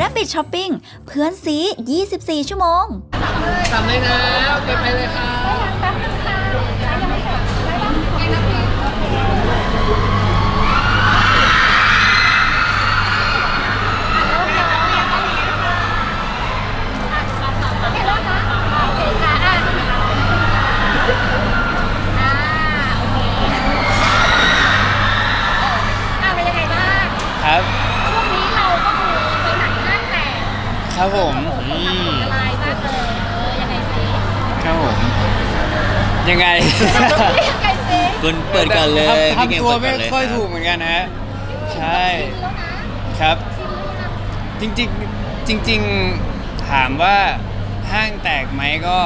Rabbit Shopping เพื่อนซี 24 ชั่วโมงทำเลยนะเก็บไปเลยค่ะ ผมอืถมล่มทลายมากเลยเออยังไงสิครับผม ยังไง ยังไงสิคุณเปิดก่อนเลยทำพี่เกทำตัวเปิไม่ดก่นเลค่อยรับถูกเหมือนกันนะฮะ ใช่แล้วนะครับชินแล้วนะจริงๆจริง ๆ ถามว่าห้างแตกไหมก็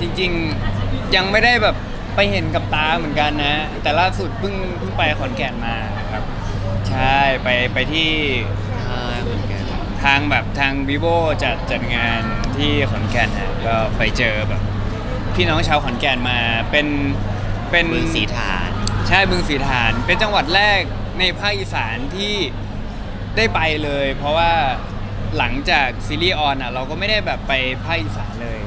จริง ๆ ยังไม่ได้แบบไปเห็นกับตาเหมือนกันนะ แต่ล่าสุดเพิ่งเพิ่งไปขอนแก่นมาครับ ใช่ไปไปที่ ทางแบบทาง vivo จัดจัดงานที่ขอนแก่นฮะก็ไปเจอแบบ พี่น้องชาวขอนแก่นมาเป็นเป็นเมืองสีฐาน ใช่บึงสีฐาน เป็นจังหวัดแรกในภาคอีสานที่ได้ไปเลย เพราะว่าหลังจากซีรีส์ออนอะเราก็ไม่ได้แบบไปภาคอีสานเลย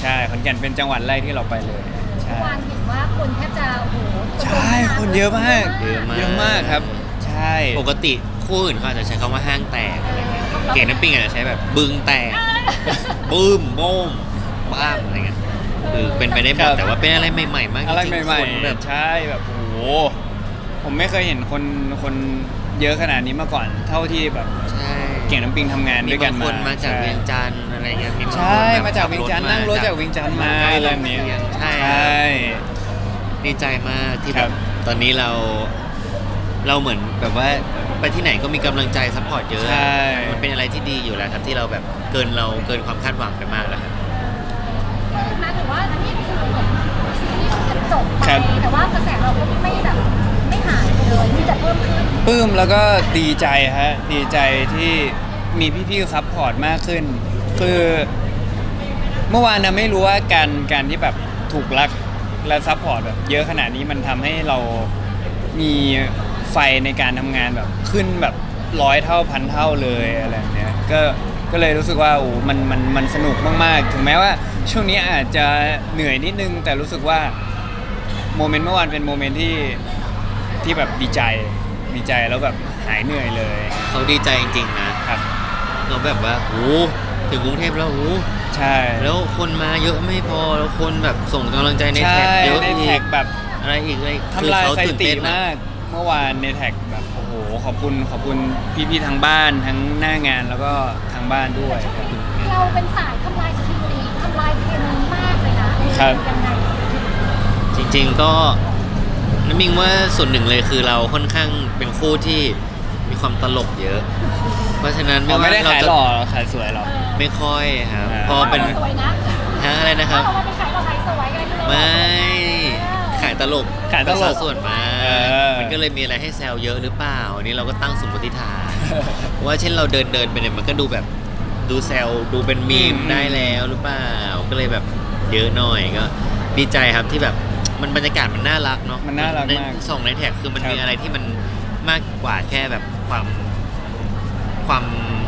ใช่ขอนแก่นเป็นจังหวัดแรกที่เราไปเลยใช่วันเห็นว่าคนแทบจะโอ้โหใช่คนเยอะมากเยอะมากเยอะมากครับ ใช่ปกติคู่อื่นเขาอาจจะใช้คำว่าห้างแตกอะไร เงี้ยเก๋น้ำปิ้งอาจจะใช้แบบบึงแตกบึ้มโม่มบ้ามอะไรเงี้ยคือเป็นไปได้หมดแต่ว่าเป็นอะไรใหม่ๆมากอะไรจงๆใหม่คนแบบๆใช่แบบโอ้โหผมไม่เคยเห็นคนคนเยอะขนาดนี้มาก่อน เท่าที่แบบใช่เก่งน้ำปิงทำงานมีด้วยกับานงมาคนมาจากใช่เวียงจันทร์อะไรเงี้ยมีบางใช่คนแบบมาจากเวียงจันทร์นั่งรถจากเวียงจันทร์มาอะไรแบบนี้ใช่ ใช่ ดีใจมากที่คแบรับบตอนนี้เรา เราเหมือนแบบว่าไปที่ไหนก็มีกำลังใจซัพพอร์ตเยอะ ใช่ มันเป็นอะไรที่ดีอยู่แล้วครับที่เราแบบเกินเราเกินความคาดหวังไปมากแล้วครับมาถือว่าอันนี้คือเหมือนซีรีส์มันจะจบไปครับ แต่ว่ากระแสเราก็ไม่แบบไม่หายไปเลยที่จะเพิ่มขึ้นปลื้มแล้วก็ดีใจฮะดีใจที่มีพี่ๆซัพพอร์ตมากขึ้น คือเมื่อวานนะไม่รู้ว่าการการที่แบบถูกรักและซัพพอร์ตแบบเยอะขนาดนี้มันทำให้เรามี ไฟในการทำงานแบบขึ้นแบบร้อยเท่าพันเท่าเลยอะไรแบบเนี้ยก็ก็เลยรู้สึกว่าโอ้มันมันมันสนุกมากๆ ถึงแม้ว่าช่วงนี้อาจจะเหนื่อยนิดนึง แต่รู้สึกว่าโมเมนต์เมื่อวานเป็นโมเมนต์ที่ที่แบบดีใจดีใจแล้วแบบหายเหนื่อยเลยเขาดีใจจริงๆนะครับ เราแบบว่าโอ้ถึงกรุงเทพแล้วโอ้ใช่แล้วคนมาเยอะไม่พอแล้วคนแบบส่งกำลังใจในใช่แท็กเยอะในอีแท็กกแบบอะไรอีกอะไรทำลายคือเขสถิตื่นติเต้นอะมาก เมื่อวานในแท็กแบบโอ้โหขอบคุณขอบคุณพี่ๆทางบ้านทั้งหน้างานแล้วก็ทางบ้านด้วยครับ เราเป็นสายทำลายสถิติทำลายเทรนด์มากเลยนะครับ ยังไงจริงๆก็น้ำมิงว่าส่วนหนึ่งเลยคือเราค่อนข้างเป็นคู่ที่มีความตลกเยอะ เพราะฉะนั้นเราไม่ไม่ว่าได้เราขายจะหล่อขายสวยหรอก ไม่ค่อยครับอ่า พอเป็นสวยนะฮะอะไรนะครับ เราไปขายเราขายสวยไงคือเราไม่ขายตลกขายตลกเป็นสัดส่วนมากเออ มันก็เลยมีอะไรให้แซวเยอะหรือเปล่าอันนี้เราก็ตั้งสมมติฐานว่าเช่นเราเดินเดินไปเนี่ยมันก็ดูแบบดูแซวดูเป็นมีมอืมได้แล้วหรือเปล่าก็เลยแบบเยอะหน่อยก็ดีใจครับที่แบบมันบรรยากาศมันน่ารักเนาะมันน่ารักในมากส่องในแท็กคือมันครับ มีอะไรที่มันมากกว่าแค่แบบความความ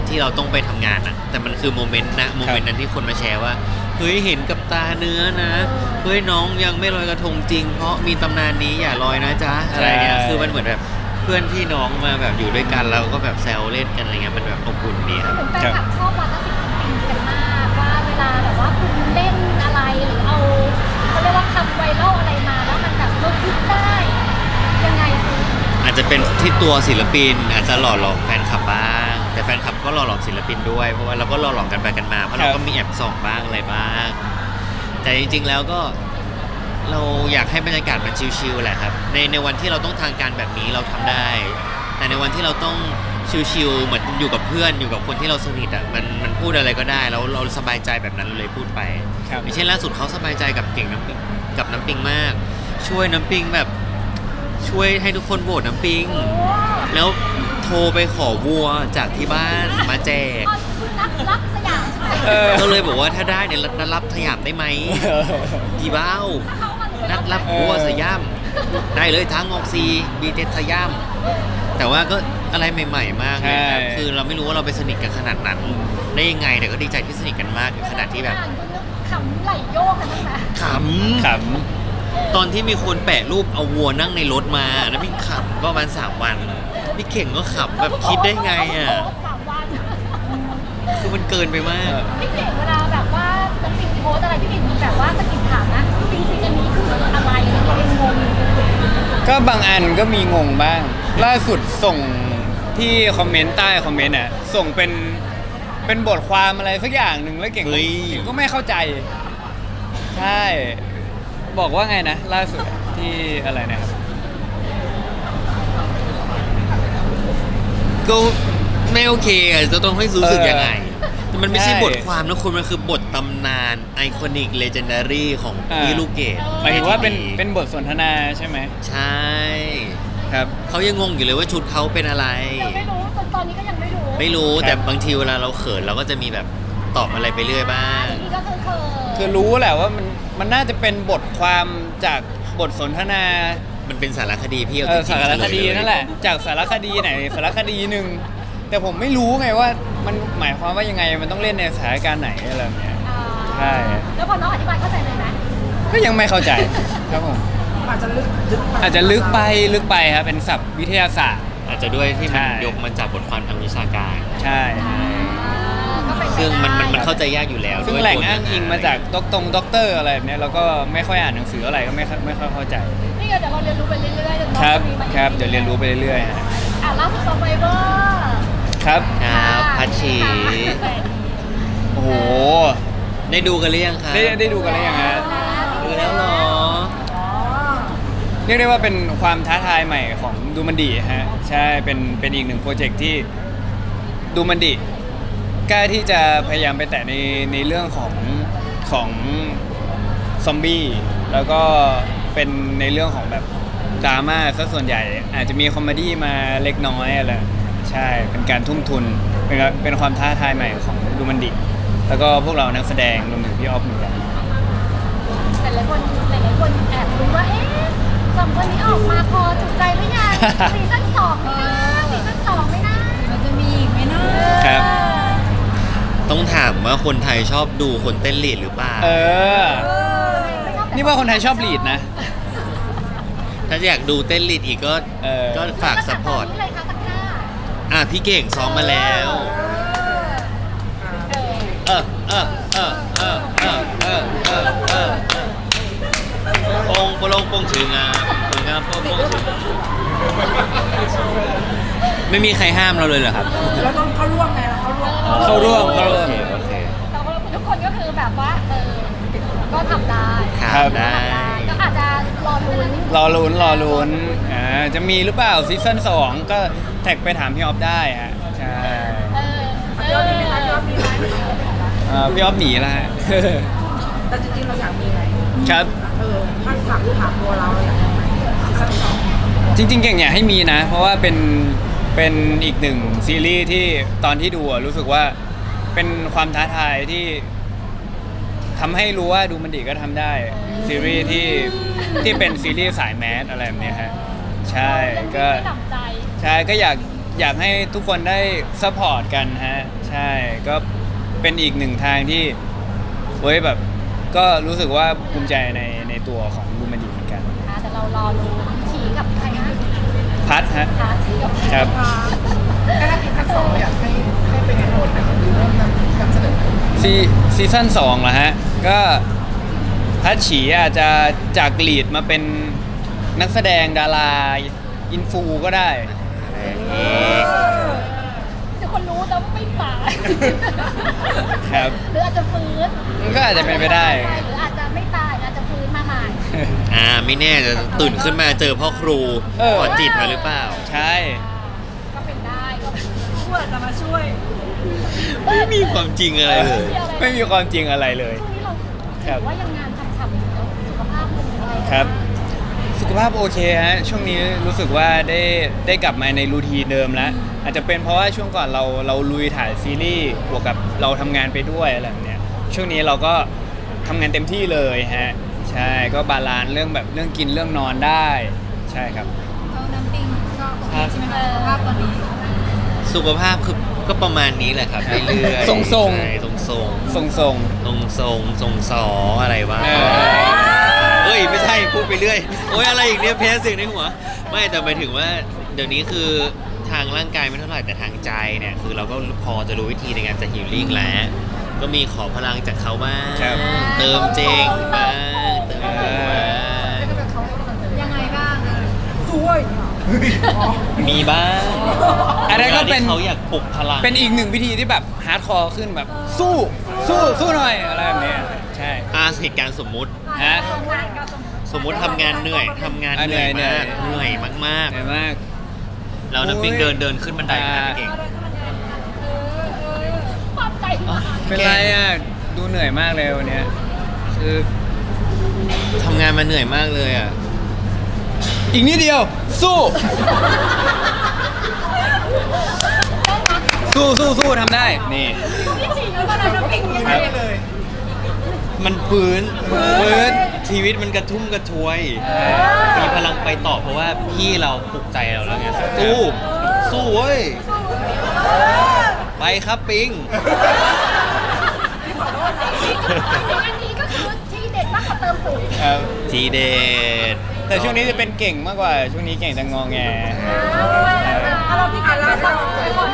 ที่เราต้องไปทำงานอะแต่มันคือโมเมนต์นะโมเมนต์นั้นที่คนมาแชร์ว่า เฮ้ยเห็นกับตาเนื้อนะเฮ้ยน้องยังไม่ลอยกระทงจริง เพราะมีตำนานนี้อย่าลอยนะจ๊ะอะไรเงี้ยคือมันเหมือนแบบเพื่อนพี่น้องมาแบบอยู่ด้วยกันแล้วก็แบบแซวเล่นกันอะไรเงี้ยมันแบบอบอุ่นดีครับ เหมือนแฟนคลับชอบวาทศิลปินกันมากว่าเวลาแบบว่าคุณเล่นอะไรหรือเอาเขาเรียกว่าทำไวรัลอะไรมาแล้วมันแบบลดคิดได้ยังไงสิอาจจะเป็นที่ตัวศิลปินอาจจะหล่อหลอกแฟนคลับบ้าง แต่แฟนคลับก็หล่อหลอกศิลปินด้วย เพราะว่าเราก็หล่อหลอกกันไปกันมาเพราะเราครับก็มีแอบส่องบ้างอะไรบ้าง แต่จริง ๆ แล้วก็เราอยากให้บรรยากาศมันชิลๆแหละครับ ในในวันที่เราต้องทางการแบบนี้เราทำได้ แต่ในวันที่เราต้องชิลๆเหมือนอยู่กับเพื่อนอยู่กับคนที่เราสนิทอะมันมันพูดอะไรก็ได้แล้วเราสบายใจแบบนั้นเราเลยพูดไปครับอย่างเช่นล่าสุดเขาสบายใจกับเก่งน้ำปิงกับน้ำปิงมาก ช่วยน้ำปิงแบบช่วยให้ทุกคนโหวตน้ำปิง แล้ว โทรไปขอวัวจากที่บ้านมาแจก อ๋อคุณรักรักสยามใช่ไหมเออ ก็เลยบอกว่าถ้าได้เนี่ยนัดรับสยามได้ไหมกี่เบ้า เขามาเลยนัดรับวัวสยาม ได้เลยทั้งออกซีบีเทสยาม แต่ว่าก็อะไรใหม่ ๆ มากเลยครับใช่ คือเราไม่รู้ว่าเราไปสนิทกันขนาดนั้นได้ยังไงแต่ก็ดีใจที่สนิทกันมากถึงขนาดที่แบบอ่านก็นึกขำไหลโยกกันตั้งแต่ขำ ขตอนที่มีคนแปะรูปเอาวัวนั่งในรถมา แล้วพี่ขำก็ประมาณสามวัน พี่เข่งก็ขำแบบคิดได้ไงอะ สามวันคือมันเกินไปมาก พี่เก่งเวลาแบบว่าจะปิดโพสต์อะไรพี่เก่งมีแบบว่าสกิปถามนะจริงๆอันนี้คืออะไรตัวเองงงำก็บางอันก็มีงงบ้าง ล่าสุดส่งที่คอมเมนต์ใต้คอมเมนต์อะส่งเป็นเป็นบทความอะไรสักอย่างหนึ่งแล้วเก่งก็เฮ้ย เก่งก็ไม่เข้าใจ ใช่ บอกว่าไงนะ ล่าสุดอะที่อะไรนะครับ ก็ไม่โอเคอะจะต้องให้รู้สึกเออยังไง แต่มันไม่ใช่ใช่บทความนะคุณมันคือบทตำนานไอคอนิกเลเจนดารีของอ่า พี่ลูกเกดหมายถึงว่าเป็นเป็นบทสนทนาใช่ไหมใช่ครับ เขายังงงอยู่เลยว่าชุดเขาเป็นอะไร ยังไม่รู้จนตอนนี้ก็ยังไม่รู้ไม่รู้ครับ แต่บางทีเวลาเราเขินเราก็จะมีแบบตอบอะไรไปเรื่อยบ้าง อันนี้ก็คือเคยคือรู้แหละว่ามันมันน่าจะเป็นบทความจากบทสนทนา มันเป็นสารคดีพี่เอาเอจอริงๆสารคดีเฉยๆนั่นแหละ จากสารคดีไหนสารคดีหนึ่งแต่ผมไม่รู้ไงว่ามันหมายความว่ายังไงมันต้องเล่นในสถานการณ์ไหนอะไรแบบเนี้ยอ่าใช่ แล้วพอน้องอธิบายเข้าใจเลยไหมก็ยังไม่เข้าใจครับผมอาจจะลึกลึกไปอาจจะลึกไปลึกไปครับเป็นศัพท์วิทยาศาสตร์ อาจจะด้วยที่ใช่มันยกมาจากบทความทางวิชาการ ใช่ อ่าก็เป็นไป ซึ่งมันมันมันได้เข้าใจยากอยู่แล้วซึ่งด้วยแหล่งตัวอ้างอิงมาจากด็อกตงด็อกเตอร์อะไรแบบเนี้ยเราก็ไม่ค่อยอ่านหนังสืออะไรก็ไม่ค่อยไม่ค่อยเข้าใจ นี่ไงเดี๋ยวเราเรียนรู้ไปเรื่อยๆจนน้องครับจะมีมาครับเดี๋ยวเรียนรู้ไปเรื่อยๆฮะอะล่าสุดซอมไบเบอร์ครับ ครับพัชชีโอ้โห ได้ดูกันหรือยังครับได้ได้ดูกันแล้วยังฮะดูแล้วเหรอ เรียกได้ว่าเป็นความท้าทายใหม่ของดูมันดีฮะ ใช่เป็นเป็นอีกหนึ่งโปรเจกต์ที่ดูมันดี กล้าที่จะพยายามไปแตะในในเรื่องของของซอมบี้แล้วก็เป็นในเรื่องของแบบดราม่าซะส่วนใหญ่ อาจจะมีคอมเมดี้มาเล็กน้อยอะไรใช่เป็นการทุ่มทุนเป็นการเป็นความท้าทายใหม่ของดูมันดีแล้วก็พวกเรานักแสดงรวมถึงพี่ออฟเหมือนกันแต่หลายคนหลายๆคนแอบรู้ว่าเอ๊ะสองคนนี้ออกมาพอจุใจหรือยังซีซั่นสองไหมนะซีซั่นสองไหมนะ มันจะมีอีกไหมนะครับ ต้องถามว่าคนไทยชอบดูคนเต้นลีดหรือเปล่า เออไม่ชอบแต่นี่ว่าคนไทยชอบลีดนะ ถ้าอยากดูเต้นลีดอีกก็เออ ก็ฝากซัพพอร์ตตนนี้เลยค่ะสักหน้าอะพี่เก่งซ้อมมาแล้ว เออเออเออเออเออเออเออเออเออปงปลงปงชื่องามชื่องามปงปงชื่องาม ไม่มีใครห้ามเราเลยเหรอครับแล้วต้องเข้าร่วมไงเราเข้าร่วมเข้าร่วมเข้าร่วม โอเคโอเคแต่ว่าทุกคนก็คือแบบว่าเออก็ทำได้ครับ ได้ก็อาจจะรอลุ้นรอลุ้นรอลุ้นอ่าจะมีหรือเปล่าซีซั่น2ก็แท็กไปถามพี่ออฟได้ฮะใช่เออเออมีไหมคะยอดมีไหมอ่าพี่ออฟหนีแล้วฮะ แต่จริงๆเราอยากมีไหมครับ เออถ้าถามถามตัวเราเราอยากมีไหมซีซั่นสอง จริงๆเก่งอยากให้มีนะ เพราะว่าเป็นเป็นอีกหนึ่งซีรีส์ที่ตอนที่ดูอะรู้สึกว่าเป็นความท้าทายที่ทำให้รู้ว่าดูมันดีก็ทำได้ซีรีส์ที่ที่เป็นซีรีส์สายแมสอะไรแบบเนี้ยฮะใช่ก็ใจใช่ก็อยากอยากให้ทุกคนได้ซัพพอร์ตกันฮะ ใช่ก็เป็นอีกหนึ่งทางที่เว้ยแบบ ก็รู้สึกว่าภูมิใจในในตัวของ ซีซีซั่นสองเหรอฮะ ก็พัดฉีอาจจะจากลีดมาเป็นนักแสดงดาราอินฟูก็ได้เดี๋ยวคนรู้แต่ว่าไม่ตายครับ หรืออาจจะฟื้นมันก็อาจจะเป็นไปได้ หรืออาจจะไม่ตายอาจจะฟื้นมาใหม่อ่าไม่แน่จะตื่นขึ้นมาเจอพ่อครูเออ ขอจิตมาหรือเปล่า ใช่ ก็เป็นได้ก็เป็นช่วยจะมาช่วย ไม่มีความจริงอะไรเลย ไม่มีความจริงอะไรเลยช่วงนี้เราครับถือว่ายังงานทำๆอยู่แล้วสุขภาพเป็นอะไรครับ สุขภาพโอเคฮะช่วงนี้รู้สึกว่าได้ได้กลับมาในรูทีนเดิมแล้ว อาจจะเป็นเพราะว่าช่วงก่อนเราเราลุยถ่ายซีรีส์บวกกับเราทำงานไปด้วยอะไรแบบเนี้ยช่วงนี้เราก็ทำงานเต็มที่เลยฮะใช่ก็บาลานซ์เรื่องแบบเรื่องกินเรื่องนอนได้ ใช่ครับ น้องน้ำปิงก็โอเคใช่ไหมคะภาพตอนนี้ สุขภาพคือ ก็ประมาณนี้แหละครับครับเรื่อยๆทรงๆใช่ทรงๆ ทรงทรงทรงทรงทรงสออะไรวะเออ เอ้ยไม่ใช่พูดไปเรื่อยโอ้ยอะไรอีกเนี่ยเพสเสียงในหัวไม่แต่หมายถึงว่าเดี๋ยวนี้คือทางร่างกายไม่เท่าไหร่แต่ทางใจเนี่ยคือเราก็พอจะรู้วิธีในการจะฮิลลิ่งแล้ว ก็มีขอพลังจากเขาบ้างครับ เติมเจงบ้างเติมบุญบ้าง ยังไงบ้าง มีบ้างอันนั้นก็เป็น วลาที่เขาอยากปลุกพลังเป็นอีกหนึ่งวิธีที่แบบฮาร์ดคอร์ขึ้นแบบสู้สู้สู้หน่อยอะไรแบบเนี้ยใช่ อาเหตุการณ์สมมุติ ฮะงานก็สมมติสมมุติทำงานเหนื่อยทำงานอะเหนื่อยเหนื่มาอยกเหเหนื่นื่ออยยมากเหนื่อยมากๆแล้วน้ำปิงโอ้ย เดินเดินขึ้นบันไดมาอ่าเก่งปลอบใจมากเป็นไรอะดูเหนื่อยมากเลยวันเนี้ยคือทำงานมาเหนื่อยมากเลยอะ อีกนิดเดียว สู้ สู้สู้สู้ทำได้ นี่พี่ฉี่แล้วตอนนั้นน้ำปิงยังไงเลยมันฟื้นฟื้นชีวิตมันกระทุ่มกระทวย มีพลังไปต่อเพราะว่าพี่เราปลุกใจเราแล้วไงสู้สู้เว้ย ไปครับปิง อันนี้ก็คือที่เด็ดมากกว่าเติมปุ๋ยครับทีเด็ด แต่ช่วงนี้จะเป็นเก่งมากกว่า ช่วงนี้เก่งแต่งอแงเอาเราพี่กันแล้วก่อน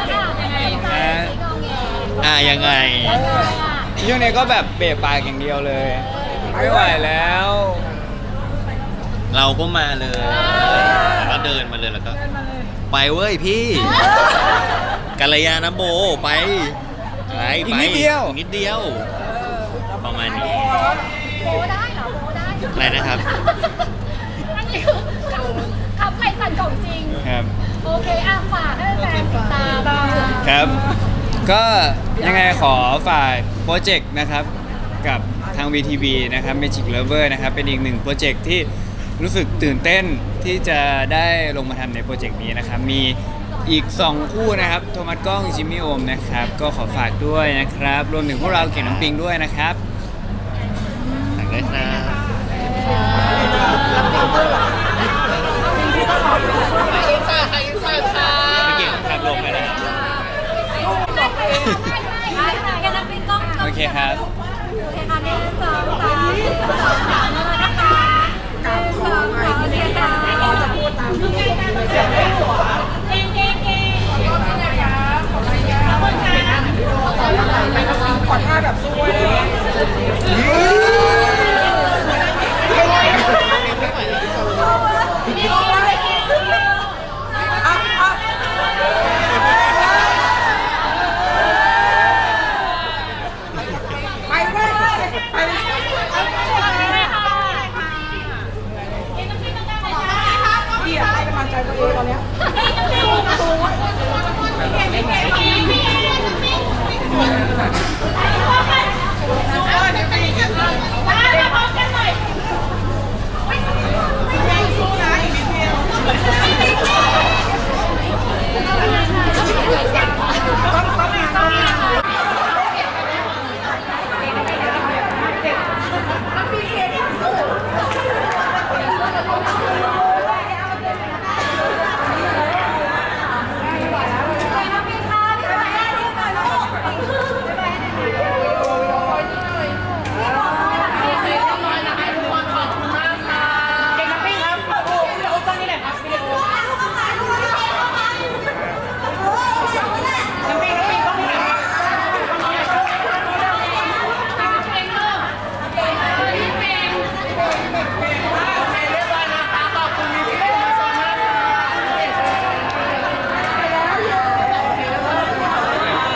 นะคะยังไงฮะอะยังไง ช่วงนี้ก็แบบเบะปากอย่างเดียวเลย ไม่ไหวแล้ว เราก็มาเลยแล้วก็เดินมาเลยแล้วก็ ไปเว้ยพี่กัลยาณโบไปไปอีกไปนิดเดียว อีกนิดเดียว ประมาณนี้โบได้เหรอโบได้อะไรนะครับอั นนี้คือขับไข่สั่นของจริง ครับ โอเคอะฝากให้แฟนๆติดตามครับ ก็ยังไงขอฝากโปรเจกต์นะครับกับทาง VTV นะครับ Magic Lover นะครับเป็นอีกหนึ่งโปรเจกต์ที่รู้สึกตื่นเต้นที่จะได้ลงมาทำในโปรเจกต์นี้นะครับ มีอีก 2 คู่นะครับ โทมัสกล้องจิมมี่โอมนะครับ ก็ขอฝากด้วยนะครับ รวมถึงพวกเราเก่งน้ำปิงด้วยนะครับฝากด้วยครับ ไม่เก่งครับลงไปแล้วโอเคครับโอเคค่ะหนึ่งสอ